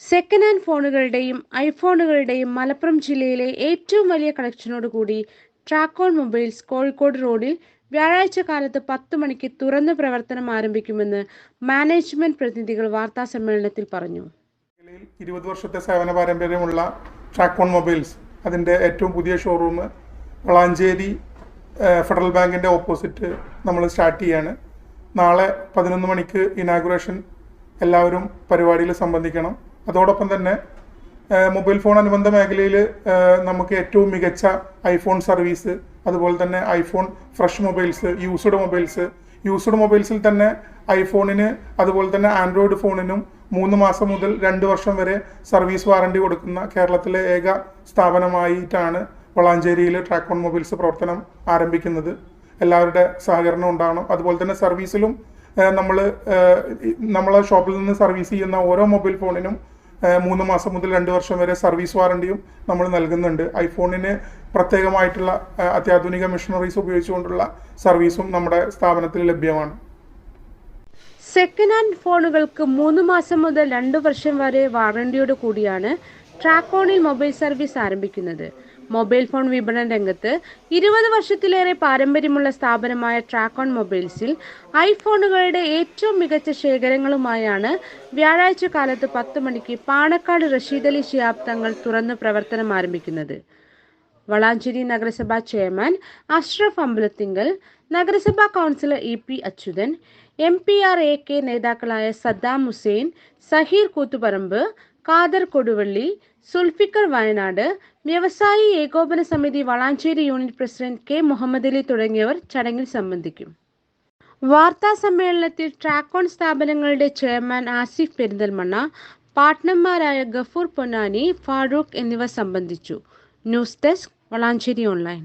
Second hand ഫോണുകളുടെയും ഐഫോണുകളുടെയും മലപ്പുറം ജില്ലയിലെ ഏറ്റവും വലിയ കളക്ഷനോടുകൂടി ട്രാക്കോൺ മൊബൈൽസ് കോഴിക്കോട് റോഡിൽ വ്യാഴാഴ്ച കാലത്ത് പത്ത് മണിക്ക് തുറന്ന് പ്രവർത്തനം ആരംഭിക്കുമെന്ന് മാനേജ്മെന്റ് പ്രതിനിധികൾ വാർത്താ സമ്മേളനത്തിൽ പറഞ്ഞു. ഇരുപത് വർഷത്തെ സേവന പാരമ്പര്യമുള്ള ട്രാക്കോൺ മൊബൈൽസ് അതിന്റെ ഏറ്റവും പുതിയ ഷോറൂം വളാഞ്ചേരി ഫെഡറൽ ബാങ്കിന്റെ ഓപ്പോസിറ്റ് നമ്മൾ സ്റ്റാർട്ട് ചെയ്യാണ്. നാളെ പതിനൊന്ന് മണിക്ക് ഇനാഗുറേഷൻ എല്ലാവരും പരിപാടിയിൽ സംബന്ധിക്കണം. അതോടൊപ്പം തന്നെ മൊബൈൽ ഫോൺ അനുബന്ധ മേഖലയിൽ നമുക്ക് ഏറ്റവും മികച്ച ഐഫോൺ സർവീസ് അതുപോലെ തന്നെ iPhone fresh mobiles used mobiles used മൊബൈൽസിൽ തന്നെ ഐഫോണിന് അതുപോലെ തന്നെ ആൻഡ്രോയിഡ് ഫോണിനും മൂന്ന് മാസം മുതൽ രണ്ട് വർഷം വരെ സർവീസ് വാറണ്ടി കൊടുക്കുന്ന കേരളത്തിലെ ഏക സ്ഥാപനമായിട്ടാണ് വളാഞ്ചേരിയിൽ ട്രാക്കോൺ മൊബൈൽസ് പ്രവർത്തനം ആരംഭിക്കുന്നത്. എല്ലാവരുടെ സഹകരണം ഉണ്ടാകണം അതുപോലെ തന്നെ സർവീസിലും നമ്മൾ നമ്മളെ ഷോപ്പിൽ നിന്ന് സർവീസ് ചെയ്യുന്ന ഓരോ മൊബൈൽ ഫോണിനും മൂന്ന് മാസം മുതൽ രണ്ട് വർഷം വരെ സർവീസ് വാറണ്ടിയും നമ്മൾ നൽകുന്നുണ്ട്. ഐഫോണിന് പ്രത്യേകമായിട്ടുള്ള അത്യാധുനിക മെഷീനറീസ് ഉപയോഗിച്ചുകൊണ്ടുള്ള സർവീസും നമ്മുടെ സ്ഥാപനത്തിൽ ലഭ്യമാണ്. സെക്കൻഡ് ഹാൻഡ് ഫോണുകൾക്ക് മൂന്ന് മാസം മുതൽ രണ്ട് വർഷം വരെ വാറണ്ടിയോട് കൂടിയാണ് ട്രാക്കോണിൽ മൊബൈൽ സർവീസ് ആരംഭിക്കുന്നത്. മൊബൈൽ ഫോൺ വിപണന രംഗത്ത് ഇരുപത് വർഷത്തിലേറെ പാരമ്പര്യമുള്ള സ്ഥാപനമായ ട്രാക്കോൺ മൊബൈൽസിൽ ഐഫോണുകളുടെ ഏറ്റവും മികച്ച ശേഖരങ്ങളുമായാണ് വ്യാഴാഴ്ച കാലത്ത് പത്ത് മണിക്ക് പാണക്കാട് റഷീദ് അലി ശിയാബ് തങ്ങൾ തുറന്ന് പ്രവർത്തനം ആരംഭിക്കുന്നത്. വളാഞ്ചേരി നഗരസഭാ ചെയർമാൻ അഷ്റഫ് അമ്പലത്തിങ്കൽ നഗരസഭാ councillor E P Achuthan M P R A K നേതാക്കളായ സദ്ദാം ഹുസൈൻ സഹീർ കൂത്തുപറമ്പ് ഖാദർ കൊടുവള്ളി സുൽഫിക്കർ വയനാട് വ്യവസായി ഏകോപന സമിതി Valanchery unit president K Muhammad Ali തുടങ്ങിയവർ ചടങ്ങിൽ സംബന്ധിക്കും. വാർത്താ സമ്മേളനത്തിൽ ട്രാക്കോൺ സ്ഥാപനങ്ങളുടെ ചെയർമാൻ ആസിഫ് പെരിന്തൽമണ്ണ പാർട്ട്ണർമാരായ ഗഫൂർ പൊന്നാനി ഫാറൂഖ് എന്നിവർ സംബന്ധിച്ചു. News desk Valanchery online.